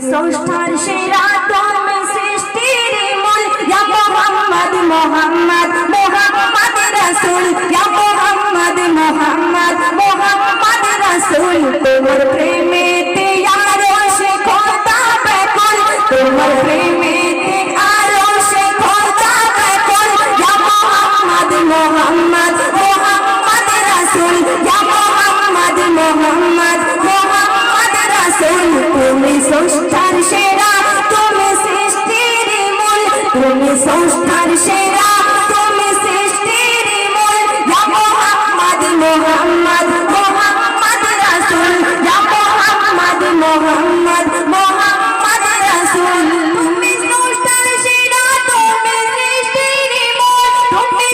সৌষ্ঠার সেরা তুমি সৃষ্টির মূল। ইয়া মোহাম্মদ মোহাম্মদ মোহাম্মদ রাসূল। মোহাম্মদ মোহাম্মদ মোহাম্মদ রাসূল। তোমার প্রেমে মোহাম্মদ মোহাম্মদ মোহাম্মদ মোহাম্মদ মোহাম্মদ তুমি সংস্থার সেরা, তুমি সৃষ্টির মূল, তুমি সংস্থার সেরা, তুমি সৃষ্টির মূল। ইয়া মুহাম্মদ মুহাম্মদ মুহাম্মদ রাসূল। ইয়া মুহাম্মদ মুহাম্মদ মুহাম্মদ রাসূল। তুমি সংস্থার সেরা, তুমি সৃষ্টির মূল, তুমি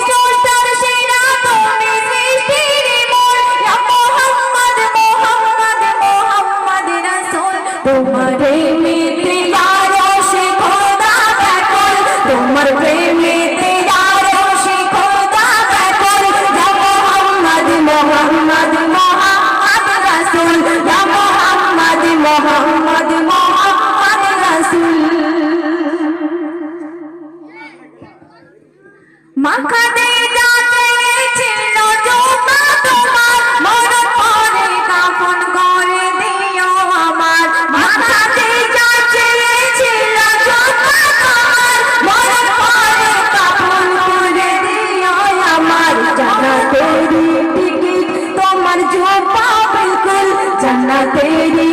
तेरी टिकट तो मर जो पाबिल जन्नत तेरी